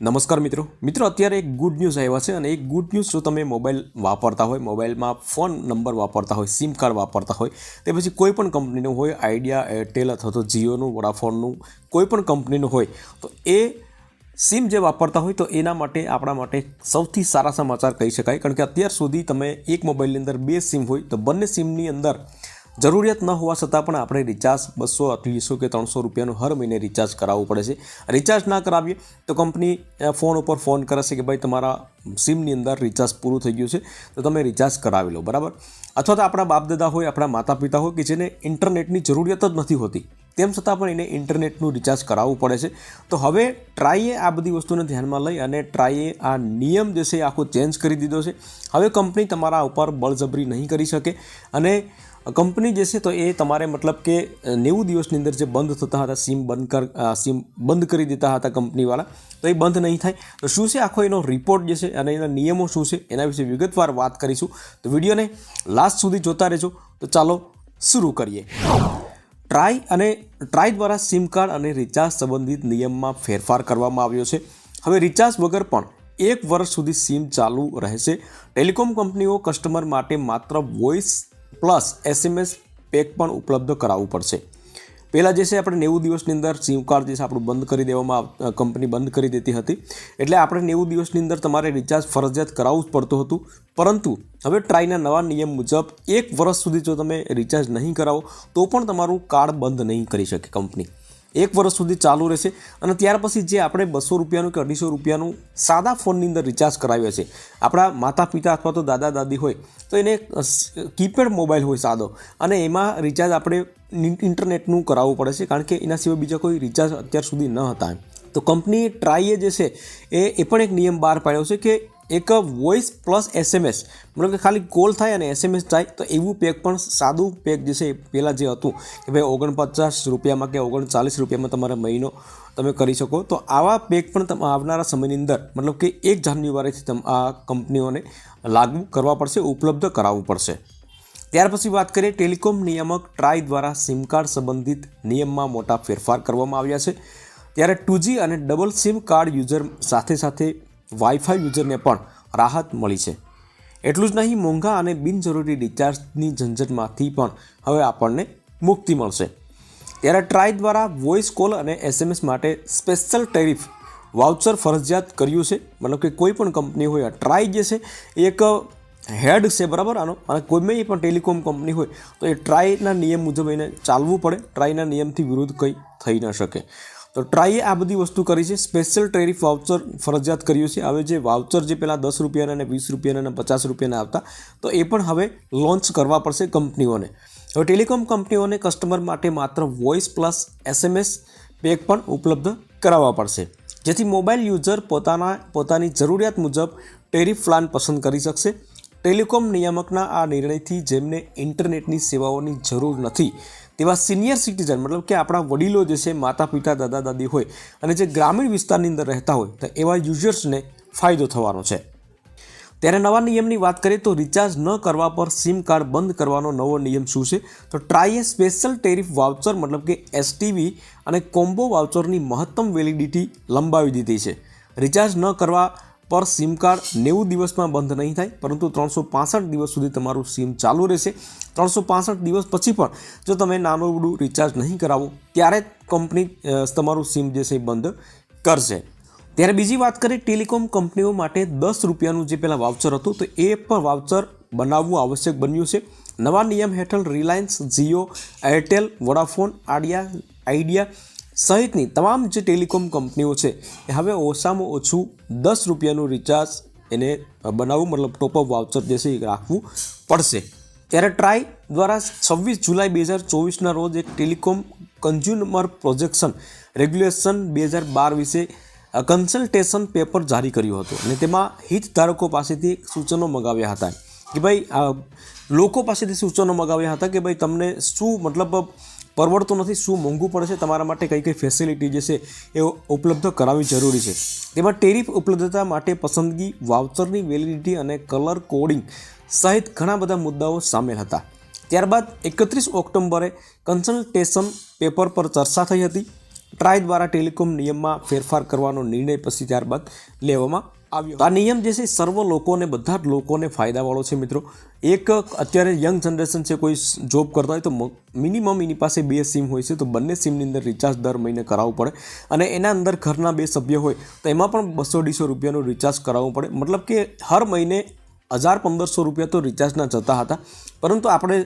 નમસ્કાર મિત્રો. મિત્રો, અત્યારે એક ગુડ ન્યૂઝ આવ્યા છે અને એક ગુડ ન્યૂઝ જો તમે મોબાઈલ વાપરતા હોય મોબાઈલમાં ફોન નંબર વાપરતા હોય સિમ કાર્ડ વાપરતા હોય, તે પછી કોઈ પણ કંપનીનું હોય આઈડિયા એરટેલ અથવા તો જીઓનું વોડાફોનનું કોઈ પણ કંપનીનું હોય, તો એ સિમ જે વાપરતા હોય તો એના માટે, આપણા માટે સૌથી સારા સમાચાર કહી શકાય. કારણ કે અત્યાર સુધી તમે એક મોબાઈલની અંદર બે સિમ હોય, તો બંને સિમની અંદર જરૂરિયાત ન હોવા છતાં પણ આપણે રિચાર્જ બસો અઢીસો કે ત્રણસો રૂપિયાનું હર મહિને રિચાર્જ કરાવવું પડે છે. રિચાર્જ ના કરાવીએ તો કંપની ફોન ઉપર ફોન કરે છે કે ભાઈ તમારા સિમની અંદર રિચાર્જ પૂરું થઈ ગયું છે, તો તમે રિચાર્જ કરાવી લો, બરાબર? અથવા તો આપણા બાપ દાદા હોય, આપણા માતા પિતા હોય કે જેને ઇન્ટરનેટની જરૂરિયાત જ નથી હોતી, તેમ છતાં પણ એને ઇન્ટરનેટનું રિચાર્જ કરાવવું પડે છે. તો હવે ટ્રાઈએ આ બધી વસ્તુને ધ્યાનમાં લઈ અને ટ્રાઈએ આ નિયમ જે છે આખો ચેન્જ કરી દીધો છે. હવે કંપની તમારા ઉપર બળજબરી નહીં કરી શકે અને કંપની જે છે તો એ તમારે મતલબ કે નેવું દિવસની અંદર જે બંધ થતા હતા, સિમ બંધ કર સિમ બંધ કરી દેતા હતા કંપનીવાળા, તો એ બંધ નહીં થાય. તો શું છે આખો એનો રિપોર્ટ જે છે અને એના નિયમો શું છે એના વિશે વિગતવાર વાત કરીશું. તો વિડીયોને લાસ્ટ સુધી જોતા રહેજો. તો ચાલો શરૂ કરીએ. ટ્રાય અને ટ્રાય દ્વારા સિમ કાર્ડ અને રિચાર્જ સંબંધિત નિયમમાં ફેરફાર કરવામાં આવ્યો છે. હવે રિચાર્જ વગર પણ એક વર્ષ સુધી સિમ ચાલુ રહેશે. ટેલિકોમ કંપનીઓ કસ્ટમર માટે માત્ર વોઇસ પ્લસ એસએમએસ પેક પણ ઉપલબ્ધ કરાવવું પડશે. પહેલાં જે છે આપણે નેવું દિવસની અંદર સિમ કાર્ડ જે છે આપણું બંધ કરી દેવામાં કંપની બંધ કરી દેતી હતી. એટલે આપણે નેવું દિવસની અંદર તમારે રિચાર્જ ફરજિયાત કરાવવું જ પડતું હતું. પરંતુ હવે ટ્રાયના નવા નિયમ મુજબ એક વર્ષ સુધી જો તમે રિચાર્જ નહીં કરાવો, તો પણ તમારું કાર્ડ બંધ નહીં કરી શકે કંપની. એક વર્ષ સુધી ચાલુ રહેશે અને ત્યાર પછી જે આપણે બસો રૂપિયાનું કે અઢીસો રૂપિયાનું સાદા ફોનની અંદર રિચાર્જ કરાવીએ છીએ આપણા માતા પિતા અથવા તો દાદા દાદી હોય, તો એને કીપેડ મોબાઈલ હોય સાદો અને એમાં રિચાર્જ આપણે ઇન્ટરનેટનું કરાવવું પડે છે કારણ કે એના સિવાય બીજા કોઈ રિચાર્જ અત્યાર સુધી ન હતા તો કંપની ટ્રાઈએ જે છે, એ એ પણ એક નિયમ બહાર પાડ્યો છે કે એક વોઇસ પ્લસ એસએમએસ મતલબ કે ખાલી કોલ થાય અને એસએમએસ થાય તો એવું પેક પણ સાદું પેક જે છે એ પહેલાં જે હતું, કે ભાઈ ઓગણપચાસ રૂપિયામાં કે ઓગણચાલીસ રૂપિયામાં તમારે મહિનો તમે કરી શકો. તો આવા પેક પણ આવનારા સમયની અંદર, મતલબ કે એક જાન્યુઆરીથી આ કંપનીઓને લાગુ કરવા પડશે, ઉપલબ્ધ કરાવવું પડશે. ત્યાર પછી વાત કરીએ ટેલિકોમ નિયામક ટ્રાય દ્વારા સિમ કાર્ડ સંબંધિત નિયમમાં મોટા ફેરફાર કરવામાં આવ્યા છે. ત્યારે ટુજી અને ડબલ સિમ કાર્ડ યુઝર સાથે સાથે વાઈફાઈ યુઝરને પણ રાહત મળી છે. એટલું જ નહીં, મોંઘા અને બિનજરૂરી રિચાર્જની ઝંઝટમાંથી પણ હવે આપણને મુક્તિ મળશે. ત્યારે ટ્રાય દ્વારા વોઇસ કોલ અને એસએમએસ માટે સ્પેશિયલ ટેરિફ વાઉચર ફરજિયાત કર્યું છે. મતલબ કે કોઈ પણ કંપની હોય, ટ્રાય જે છે એક હેડ છે, બરાબર? આનો અને કોઈ પણ ટેલિકોમ કંપની હોય, તો એ ટ્રાયના નિયમ મુજબ એને ચાલવું પડે. ટ્રાયના નિયમથી વિરુદ્ધ કંઈ થઈ ન શકે. તો ટ્રાઈએ આ બધી વસ્તુ કરી છે. સ્પેશિયલ ટેરિફ વાઉચર ફરજિયાત કર્યું છે. હવે જે વાઉચર જે પહેલાં દસ રૂપિયાના અને વીસ રૂપિયાના અને પચાસ રૂપિયાના આવતા, તો એ પણ હવે લોન્ચ કરવા પડશે કંપનીઓને. હવે ટેલિકોમ કંપનીઓને કસ્ટમર માટે માત્ર વોઇસ પ્લસ એસએમએસ પેક પણ ઉપલબ્ધ કરાવવા પડશે. જેથી મોબાઈલ યુઝર પોતાના, પોતાની જરૂરિયાત મુજબ ટેરિફ પ્લાન પસંદ કરી શકશે. ટેલિકોમ નિયામકના આ નિર્ણયથી જેમને ઇન્ટરનેટની સેવાઓની જરૂર નથી તેવા સિનિયર સિટીઝન મતલબ કે આપણા વડીલો જે છે, માતા પિતા, દાદા, દાદી હોય અને જે ગ્રામીણ વિસ્તારની અંદર રહેતા હોય, તો એવા યુઝર્સને ફાયદો થવાનો છે. ત્યારે નવા નિયમની વાત કરીએ તો રિચાર્જ ન કરવા પર સિમ કાર્ડ બંધ કરવાનો નવો નિયમ શું છે? તો ટ્રાઈએ સ્પેશિયલ ટેરિફ વાઉચર મતલબ કે એસટીવી અને કોમ્બો વાઉચરની મહત્તમ વેલિડિટી લંબાવી દીધી છે. રિચાર્જ ન કરવા પર સિમ કાર્ડ નેવું દિવસમાં બંધ નહીં થાય, પરંતુ ત્રણસો પાસઠ દિવસ સુધી તમારું સિમ ચાલુ રહેશે. ત્રણસો પાસઠ દિવસ પછી પણ જો તમે નાનું રિચાર્જ નહીં કરાવો, ત્યારે કંપની તમારું સિમ જે છે બંધ કરશે. ત્યારે બીજી વાત કરીએ, ટેલિકોમ કંપનીઓ માટે દસ રૂપિયાનું જે પહેલાં વાઉચર હતું, તો એ પણ વાઉચર બનાવવું આવશ્યક બન્યું છે. નવા નિયમ હેઠળ Reliance Jio Airtel Vodafone આડિયા Idea સહિતની તમામ જે ટેલિકોમ કંપનીઓ છે. એ હવે ઓછામાં ઓછું દસ રૂપિયાનું રિચાર્જ એને બનાવવું, મતલબ ટોપઅપ વાઉચર જે છે એ રાખવું પડશે. ત્યારે ટ્રાય દ્વારા છવ્વીસ જુલાઈ બે હજાર ચોવીસના રોજ એક ટેલિકોમ કન્ઝ્યુમર પ્રોજેક્શન રેગ્યુલેશન બે હજાર બાર વિશે કન્સલ્ટેશન પેપર જારી કર્યું હતું અને તેમાં હિતધારકો પાસેથી સૂચનો મગાવ્યા હતા. કે ભાઈ લોકો પાસેથી સૂચનો મગાવ્યા હતા કે ભાઈ, તમને શું મતલબ પરવડતું નથી, શું મોંઘું પડે છે, તમારા માટે કઈ કઈ ફેસિલિટી જે છે એ ઉપલબ્ધ કરાવવી જરૂરી છે. તેમાં ટેરિફ ઉપલબ્ધતા માટે પસંદગી, વાઉચરની વેલિડિટી અને કલર કોડિંગ સહિત ઘણા બધા મુદ્દાઓ સામેલ હતા. ત્યારબાદ એકત્રીસ ઓક્ટોબરે કન્સલ્ટેશન પેપર પર ચર્ચા થઈ હતી. ટ્રાય દ્વારા ટેલિકોમ નિયમમાં ફેરફાર કરવાનો નિર્ણય પછી ત્યારબાદ લેવામાં આવ્યો. આ નિયમ જે છે સર્વ લોકોને, બધા જ લોકોને ફાયદાવાળો છે મિત્રો. એક અત્યારે યંગ જનરેશન છે, કોઈ જોબ કરતા હોય તો મિનિમમ એની પાસે બે સિમ હોય છે, તો બંને સિમની અંદર રિચાર્જ દર મહિને કરાવવું પડે. અને એના અંદર ઘરના બે સભ્ય હોય, તો એમાં પણ બસો અઢીસો રૂપિયાનું રિચાર્જ કરાવવું પડે. મતલબ કે હર મહિને હજાર પંદરસો રૂપિયા તો રિચાર્જના જતા હતા. પરંતુ આપણે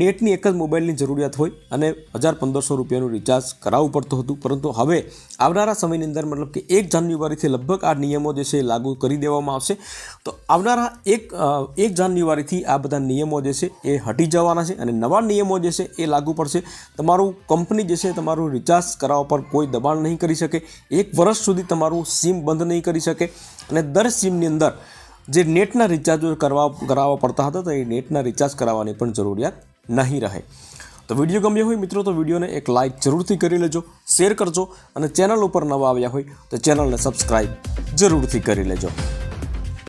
નેટની એક જ મોબાઈલની જરૂરિયાત હોય અને હજાર પંદરસો રૂપિયાનું રિચાર્જ કરાવવું પડતું હતું. પરંતુ હવે આવનારા સમયની અંદર મતલબ કે એક જાન્યુઆરીથી લગભગ આ નિયમો જે છે એ લાગુ કરી દેવામાં આવશે. તો આવનારા એક એક જાન્યુઆરીથી આ બધા નિયમો જે છે એ હટી જવાના છે અને નવા નિયમો જે છે એ લાગુ પડશે. તમારું કંપની જે છે તમારું રિચાર્જ કરાવવા પર કોઈ દબાણ નહીં કરી શકે. એક વર્ષ સુધી તમારું સિમ બંધ નહીં કરી શકે. અને દર સિમની અંદર જે નેટના રિચાર્જો કરવા કરાવવા પડતા હતા, તો એ નેટના રિચાર્જ કરાવવાની પણ જરૂરિયાત નહીં રહે. તો વીડિયો ગમ્યો હોય મિત્રો, તો વિડીયોને એક લાઇક જરૂરથી કરી લેજો શેર કરજો, અને ચેનલ ઉપર નવા આવ્યા હોય, તો ચેનલને સબસ્ક્રાઈબ જરૂરથી કરી લેજો.